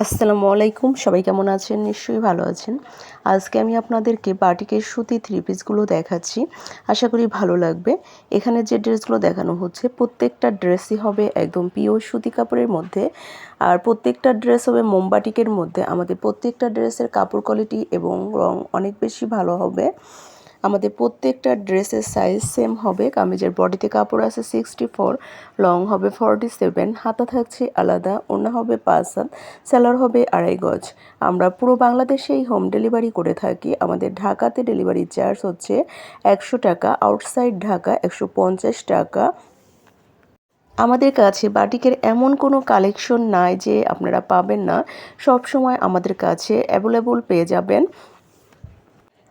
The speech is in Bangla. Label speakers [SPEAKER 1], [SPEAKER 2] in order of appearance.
[SPEAKER 1] আসসালামু আলাইকুম। সবাই কেমন আছেন? নিশ্চয়ই ভালো আছেন। আজকে আমি আপনাদেরকে বাটিকের সুতি থ্রি পিসগুলো দেখাচ্ছি। আশা করি ভালো লাগবে। এখানে যে ড্রেসগুলো দেখানো হচ্ছে, প্রত্যেকটা ড্রেসই হবে একদম পিওর সুতি কাপড়ের মধ্যে। আর প্রত্যেকটা ড্রেস হবে মোমবাটিকের মধ্যে। আমাদের প্রত্যেকটা ড্রেসের কাপড় কোয়ালিটি এবং রং অনেক বেশি ভালো হবে। আমাদের প্রত্যেকটা ড্রেসের সাইজ সেম হবে। কামিজের বডিতে কাপড় আছে সিক্সটি ফোর লং হবে ফর্টি সেভেন হাতা থাকছে আলাদা ওনা হবে পাঁচ হাত স্যালার হবে আড়াই গজ। আমরা পুরো বাংলাদেশেই হোম ডেলিভারি করে থাকি। আমাদের ঢাকাতে ডেলিভারি চার্জ হচ্ছে একশো টাকা আউটসাইড ঢাকা একশো পঞ্চাশ টাকা। আমাদের কাছে বাটিকের এমন কোনো কালেকশন নাই যে আপনারা পাবেন না। সব সময় আমাদের কাছে অ্যাভেলেবল পেয়ে যাবেন।